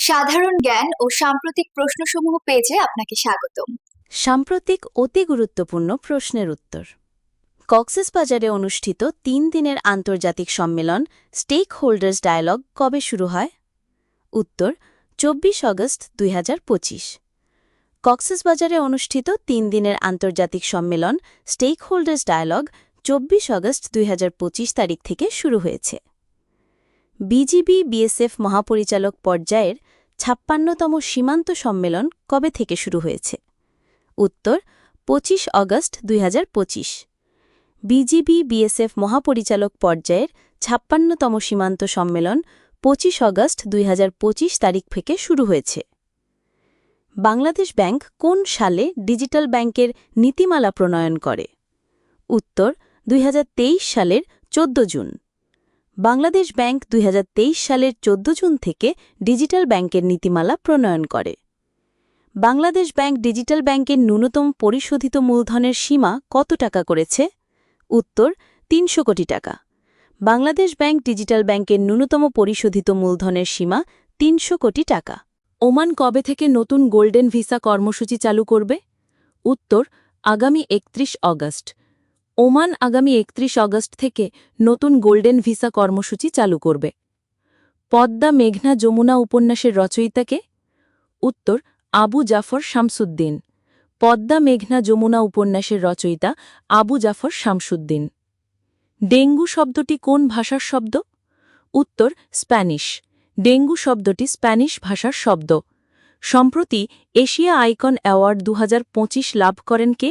সাধারণ জ্ঞান ও সাম্প্রতিক প্রশ্নসমূহ পেজে আপনাকে স্বাগতম। সাম্প্রতিক অতি গুরুত্বপূর্ণ প্রশ্নের উত্তর। কক্সেসবাজারে অনুষ্ঠিত তিন দিনের আন্তর্জাতিক সম্মেলন স্টেক হোল্ডার্স ডায়ালগ কবে শুরু হয়? উত্তর, চব্বিশ অগস্ট দুই কক্সেসবাজারে অনুষ্ঠিত তিন দিনের আন্তর্জাতিক সম্মেলন স্টেক হোল্ডার্স ডায়ালগ চব্বিশ অগস্ট দুই হাজার পঁচিশ তারিখ থেকে শুরু হয়েছে। বিজিবি বিএসএফ মহাপরিচালক পর্যায়ের ছাপ্পান্নতম সীমান্ত সম্মেলন কবে থেকে শুরু হয়েছে? উত্তর, পঁচিশ অগস্ট দুই হাজার পঁচিশ। বিজিবি বিএসএফ মহাপরিচালক পর্যায়ের ছাপ্পান্নতম সীমান্ত সম্মেলন পঁচিশ অগস্ট দুই হাজার পঁচিশ তারিখ থেকে শুরু হয়েছে। বাংলাদেশ ব্যাংক কোন সালে ডিজিটাল ব্যাংকের নীতিমালা প্রণয়ন করে? উত্তর, দুই হাজার তেইশ সালের ১৪ জুন। বাংলাদেশ ব্যাংক দুই হাজার তেইশ সালের ১৪ জুন থেকে ডিজিটাল ব্যাংকের নীতিমালা প্রণয়ন করে। বাংলাদেশ ব্যাংক ডিজিটাল ব্যাংকের ন্যূনতম পরিশোধিত মূলধনের সীমা কত টাকা করেছে? উত্তর, তিনশো কোটি টাকা। বাংলাদেশ ব্যাংক ডিজিটাল ব্যাংকের ন্যূনতম পরিশোধিত মূলধনের সীমা তিনশো কোটি টাকা। ওমান কবে থেকে নতুন গোল্ডেন ভিসা কর্মসূচি চালু করবে? উত্তর, আগামী একত্রিশ অগস্ট। ওমান আগামী একত্রিশ অগস্ট থেকে নতুন গোল্ডেন ভিসা কর্মসূচি চালু করবে। পদ্মা মেঘনা যমুনা উপন্যাসের রচয়িতাকে উত্তর আবু জাফর শামসুদ্দিন, পদ্মা মেঘনা যমুনা উপন্যাসের রচয়িতা আবু জাফর শামসুদ্দিন। ডেঙ্গু শব্দটি কোন ভাষার শব্দ? উত্তর, স্প্যানিশ। ডেঙ্গু শব্দটি স্প্যানিশ ভাষার শব্দ। সম্প্রতি এশিয়া আইকন অ্যাওয়ার্ড দু হাজার পঁচিশ লাভ করেন কে?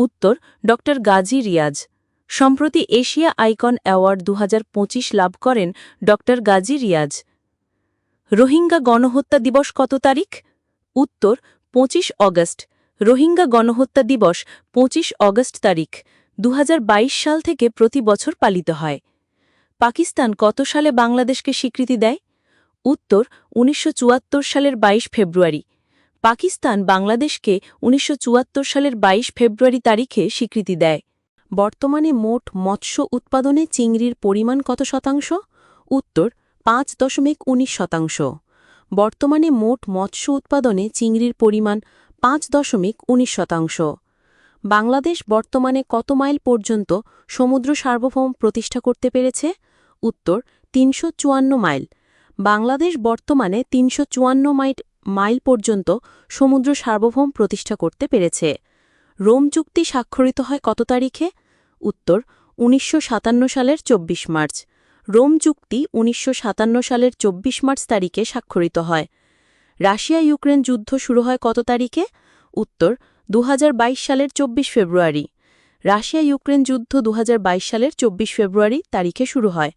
উত্তর, ড. গাজী রিয়াজ। সম্প্রতি এশিয়া আইকন অ্যাওয়ার্ড দু হাজার পঁচিশ লাভ করেন ড. গাজী রিয়াজ। রোহিঙ্গা গণহত্যা দিবস কত তারিখ? উত্তর, পঁচিশ অগস্ট। রোহিঙ্গা গণহত্যা দিবস পঁচিশ অগস্ট তারিখ দু হাজার বাইশ সাল থেকে প্রতি বছর পালিত হয়। পাকিস্তান কত সালে বাংলাদেশকে স্বীকৃতি দেয়? উত্তর, উনিশশো চুয়াত্তর সালের ২২ ফেব্রুয়ারি। পাকিস্তান বাংলাদেশকে উনিশশো চুয়াত্তর সালের ২২ ফেব্রুয়ারি তারিখে স্বীকৃতি দেয়। বর্তমানে মোট মৎস্য উৎপাদনে চিংড়ির পরিমাণ কত শতাংশ? উত্তর, পাঁচ দশমিক উনিশ শতাংশ। বর্তমানে মোট মৎস্য উৎপাদনে চিংড়ির পরিমাণ পাঁচ দশমিক উনিশ শতাংশ। বাংলাদেশ বর্তমানে কত মাইল পর্যন্ত সমুদ্র সার্বভৌম প্রতিষ্ঠা করতে পেরেছে? উত্তর, তিনশো চুয়ান্ন মাইল। বাংলাদেশ বর্তমানে তিনশো চুয়ান্ন মাইল মাইল পর্যন্ত সমুদ্র সার্বভৌম প্রতিষ্ঠা করতে পেরেছে। রোম চুক্তি স্বাক্ষরিত হয় কত তারিখে? উত্তর, উনিশশো সাতান্ন সালের ২৪ মার্চ। রোম চুক্তি উনিশশো সাতান্ন সালের ২৪ মার্চ তারিখে স্বাক্ষরিত হয়। রাশিয়া ইউক্রেন যুদ্ধ শুরু হয় কত তারিখে? উত্তর দু হাজার বাইশ সালের ২৪ ফেব্রুয়ারি। রাশিয়া ইউক্রেন যুদ্ধ দু হাজার বাইশ সালের ২৪ ফেব্রুয়ারি তারিখে শুরু হয়।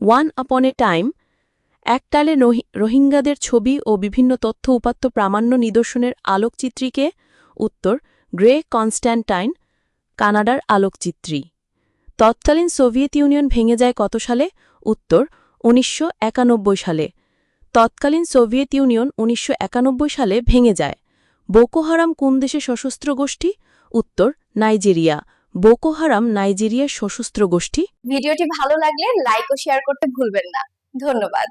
ওয়ান আপন এ টাইম একটালে রোহিঙ্গাদের ছবি ও বিভিন্ন তথ্য উপাত্ত প্রামাণ্য নিদর্শনের আলোকচিত্রীকে উত্তর, গ্রে কনস্ট্যান্টাইন, কানাডার আলোকচিত্রী। তৎকালীন সোভিয়েত ইউনিয়ন ভেঙে যায় কত সালে? উত্তর, উনিশশো একানব্বই সালে। তৎকালীন সোভিয়েত ইউনিয়ন উনিশশো একানব্বই সালে ভেঙে যায়। বোকো হারাম কোন দেশে সশস্ত্র গোষ্ঠী? উত্তর, নাইজেরিয়া। বোকো হারাম নাইজেরিয়ার সশস্ত্র গোষ্ঠী। ভিডিওটি ভালো লাগলে লাইক ও শেয়ার করতে ভুলবেন না। ধন্যবাদ।